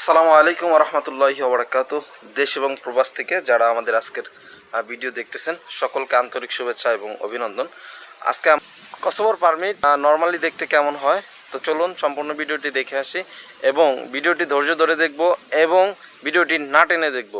আসসালামু আলাইকুম রহমতুল্লাহ ওবরাকাত। দেশ এবং প্রবাস থেকে যারা আমাদের আজকের ভিডিও দেখতেছেন, সকলকে আন্তরিক শুভেচ্ছা এবং অভিনন্দন। আজকে কসবর পারমিট নর্মালি দেখতে কেমন হয়? তো চলুন সম্পূর্ণ ভিডিওটি দেখে আসি এবং ভিডিওটি ধৈর্য ধরে দেখব এবং ভিডিওটি না টেনে দেখব।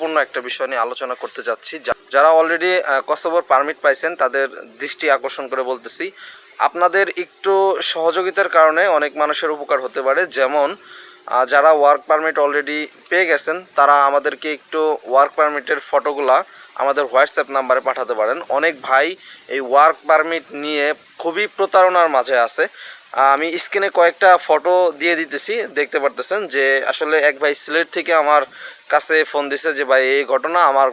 গুরুত্বপূর্ণ একটা বিষয় নিয়ে আলোচনা করতে যাচ্ছি। যারা অলরেডি কসবর পারমিট পাইছেন, তাদের দৃষ্টি আকর্ষণ করে বলতেছি, আপনাদের একটু সহযোগিতার কারণে অনেক মানুষের উপকার হতে পারে। যেমন যারা ওয়ার্ক পারমিট অলরেডি পেয়ে গেছেন, তারা আমাদেরকে একটু ওয়ার্ক পারমিটের ফটোগুলা আমাদের হোয়াটসঅ্যাপ নাম্বারে পাঠাতে পারেন। অনেক ভাই এই ওয়ার্ক পারমিট নিয়ে খুবই প্রতারণার মাঝে আছে। আমি স্ক্রিনে কয়েকটা ফটো দিয়ে দিতেছি, দেখতে পারতেছেন যে আসলে এক ভাই সিলেট থেকে আমার কাছে ফোন দিছে যে, ভাই, এই ঘটনা আমার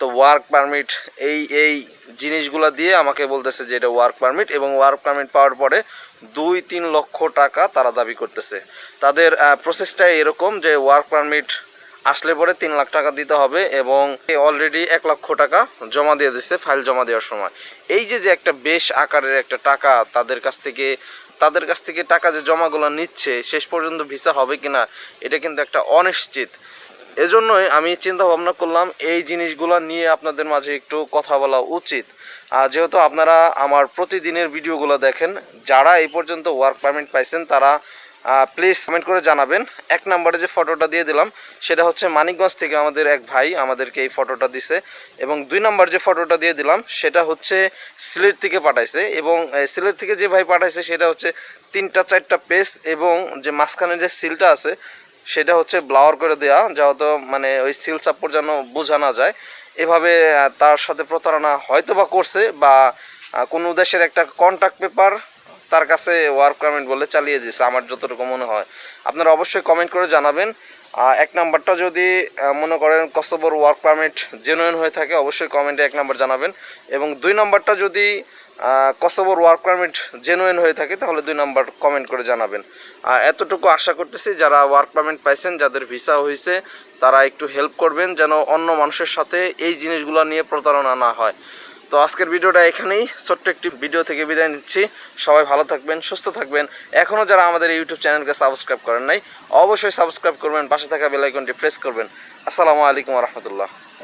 তো ওয়ার্ক পারমিট এই এই জিনিসগুলো দিয়ে আমাকে বলতেছে যে, এটা ওয়ার্ক পারমিট এবং ওয়ার্ক পারমিট পাওয়ার পরে দুই তিন লক্ষ টাকা তারা দাবি করতেছে। তাদের প্রসেসটা এরকম যে ওয়ার্ক পারমিট আসলে পরে তিন লাখ টাকা দিতে হবে এবং অলরেডি এক লক্ষ টাকা জমা দিয়ে দিচ্ছে ফাইল জমা দেওয়ার সময়। এই যে যে একটা বেশ আকারের একটা টাকা তাদের কাছ থেকে, তাদের কাছ থেকে টাকা যে জমাগুলো নিচ্ছে, শেষ পর্যন্ত ভিসা হবে কিনা, এটা কিন্তু একটা অনিশ্চিত। এজন্যই আমি চিন্তা ভাবনা করলাম, এই জিনিসগুলো নিয়ে আপনাদের মাঝে একটু কথা বলা উচিত। আর যেহেতু আপনারা আমার প্রতিদিনের ভিডিওগুলো দেখেন, যারা এই পর্যন্ত ওয়ার্ক পারমিট পাইছেন, তারা প্লিজ কমেন্ট করে জানাবেন। এক নম্বরে যে ফটোটা দিয়ে দিলাম, সেটা হচ্ছে মানিকগঞ্জ থেকে আমাদের এক ভাই আমাদেরকে এই ফটোটা দিছে। এবং দুই নম্বর যে ফটোটা দিয়ে দিলাম, সেটা হচ্ছে সিলেট থেকে পাঠাইছে। এবং সিলেট থেকে যে ভাই পাঠাইছে, সেটা হচ্ছে তিনটা চারটা পেজ এবং যে মাঝখানের যে সিলটা আছে, সেটা হচ্ছে ব্লাওয়ার করে দেওয়া যেহেতু মানে ওই সিল চাপড় যেন বোঝা না যায়। এভাবে তার সাথে প্রতারণা হয়তো বা করছে বা কোনো দেশের একটা কন্ট্যাক্ট পেপার তার কাছে ওয়ার্ক পারমিট বলে চালিয়ে দিয়েছে, আমার যতটুকু মনে হয়। আপনারা অবশ্যই কমেন্ট করে জানাবেন। এক নাম্বারটা যদি মনে করেন কসবর ওয়ার্ক পারমিট জেনুইন হয়ে থাকে, অবশ্যই কমেন্টে এক নাম্বার জানাবেন। এবং দুই নাম্বারটা যদি কসবর ওয়ার্ক পারমিট জেনুইন হয়ে থাকে, তাহলে দুই নাম্বার কমেন্ট করে জানাবেন। এতটুকু আশা করতেছি, যারা ওয়ার্ক পারমিট পাইছেন, যাদের ভিসা হয়েছে তারা একটু হেল্প করবেন, যেন অন্য মানুষের সাথে এই জিনিসগুলো নিয়ে প্রতারণা না হয়। তো আজকের ভিডিওটা এখানেই। ছোট্ট একটি ভিডিও থেকে বিদায় নিচ্ছি। সবাই ভালো থাকবেন, সুস্থ থাকবেন। এখনও যারা আমাদের ইউটিউব চ্যানেলকে সাবস্ক্রাইব করেন নাই, অবশ্যই সাবস্ক্রাইব করবেন, পাশে থাকা বেলাইকনটি প্রেস করবেন। আসসালামু আলাইকুম রহমতুল্লাহ।